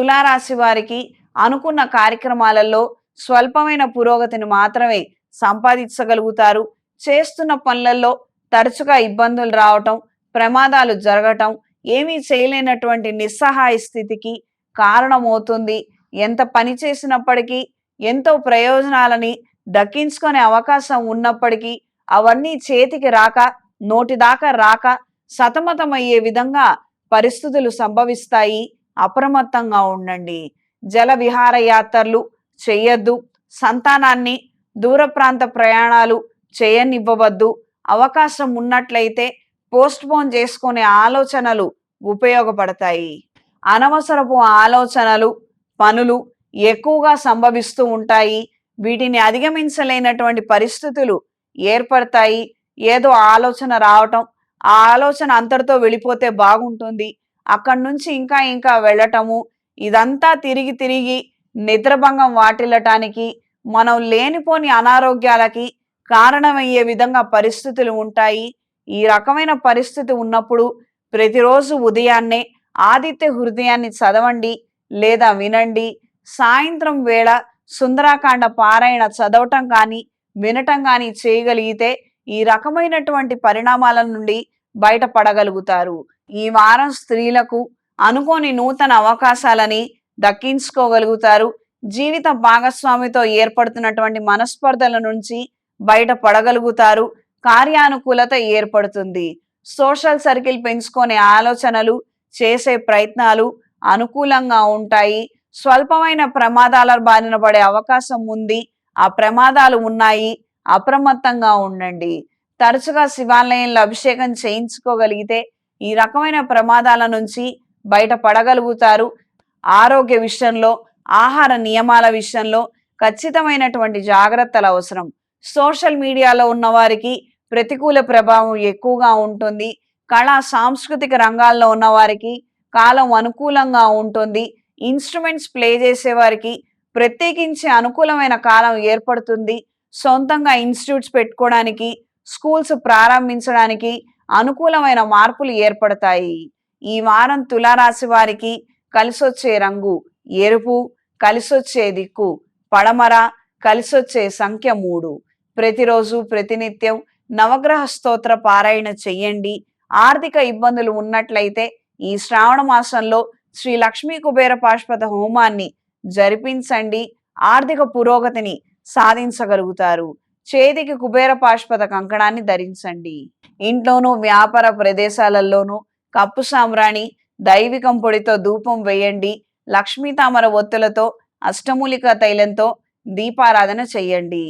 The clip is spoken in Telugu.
తులారాశి వారికి అనుకున్న కార్యక్రమాలలో స్వల్పమైన పురోగతిని మాత్రమే సంపాదించగలుగుతారు. చేస్తున్న పనులలో తరచుగా ఇబ్బందులు రావటం ప్రమాదాలు జరగటం ఏమీ చేయలేనటువంటి నిస్సహాయ స్థితికి కారణమవుతుంది. ఎంత పని చేసినప్పటికీ ఎంతో ప్రయోజనాలని దక్కించుకునే అవకాశం ఉన్నప్పటికీ అవన్నీ చేతికి రాక నోటిదాకా రాక సతమతమయ్యే విధంగా పరిస్థితులు సంభవిస్తాయి. అప్రమత్తంగా ఉండండి. జల విహార యాత్రలు చేయొద్దు. సంతానాన్ని దూర ప్రాంత ప్రయాణాలు చేయనివ్వవద్దు. అవకాశం ఉన్నట్లయితే పోస్ట్పోన్ చేసుకునే ఆలోచనలు ఉపయోగపడతాయి. అనవసరపు ఆలోచనలు పనులు ఎక్కువగా సంభవిస్తూ ఉంటాయి. వీటిని అధిగమించలేనటువంటి పరిస్థితులు ఏర్పడతాయి. ఏదో ఆలోచన రావటం ఆ ఆలోచన అంతటితో వెళ్ళిపోతే బాగుంటుంది. అక్కడి నుంచి ఇంకా ఇంకా వెళ్ళటము ఇదంతా తిరిగి తిరిగి నిద్రభంగం వాటిల్లటానికి మనం లేనిపోని అనారోగ్యాలకి కారణమయ్యే విధంగా పరిస్థితులు ఉంటాయి. ఈ రకమైన పరిస్థితి ఉన్నప్పుడు ప్రతిరోజు ఉదయాన్నే ఆదిత్య హృదయాన్ని చదవండి లేదా వినండి. సాయంత్రం వేళ సుందరాకాండ పారాయణ చదవటం కానీ వినటం కానీ చేయగలిగితే ఈ రకమైనటువంటి పరిణామాల నుండి బయటపడగలుగుతారు. ఈ వారం స్త్రీలకు అనుకోని నూతన అవకాశాలని దక్కించుకోగలుగుతారు. జీవిత భాగస్వామితో ఏర్పడుతున్నటువంటి మనస్పర్ధల నుంచి బయటపడగలుగుతారు. కార్యానుకూలత ఏర్పడుతుంది. సోషల్ సర్కిల్ పెంచుకునే ఆలోచనలు చేసే ప్రయత్నాలు అనుకూలంగా ఉంటాయి. స్వల్పమైన ప్రమాదాల బారిన పడే అవకాశం ఉంది. ఆ ప్రమాదాలు ఉన్నాయి. అప్రమత్తంగా ఉండండి. తరచుగా శివాలయంలో అభిషేకం చేయించుకోగలిగితే ఈ రకమైన ప్రమాదాల నుంచి బయటపడగలుగుతారు. ఆరోగ్య విషయంలో ఆహార నియమాల విషయంలో ఖచ్చితమైనటువంటి జాగ్రత్తలు అవసరం. సోషల్ మీడియాలో ఉన్న వారికి ప్రతికూల ప్రభావం ఎక్కువగా ఉంటుంది. కళా సాంస్కృతిక రంగాల్లో ఉన్న వారికి కాలం అనుకూలంగా ఉంటుంది. ఇన్స్ట్రుమెంట్స్ ప్లే చేసే వారికి ప్రత్యేకించి అనుకూలమైన కాలం ఏర్పడుతుంది. సొంతంగా ఇన్స్టిట్యూట్స్ పెట్టుకోవడానికి స్కూల్స్ ప్రారంభించడానికి అనుకూలమైన మార్పులు ఏర్పడతాయి. ఈ వారం తులారాశి వారికి కలిసొచ్చే రంగు ఎరుపు కలిసొచ్చే దిక్కు పడమర కలిసొచ్చే సంఖ్య మూడు. ప్రతిరోజు ప్రతినిత్యం నవగ్రహ స్తోత్ర పారాయణ చెయ్యండి. ఆర్థిక ఇబ్బందులు ఉన్నట్లయితే ఈ శ్రావణ మాసంలో శ్రీ లక్ష్మీ కుబేర పాష్పత హోమాన్ని జరిపించండి. ఆర్థిక పురోగతిని సాధించగలుగుతారు. చేతికి కుబేర పాష్పద కంకణాన్ని ధరించండి. ఇంట్లోనూ వ్యాపార ప్రదేశాలలోనూ కప్పు సాంబ్రాణి దైవికం పొడితో ధూపం వేయండి. లక్ష్మీ తామర ఒత్తులతో అష్టమూలిక తైలంతో దీపారాధన చేయండి.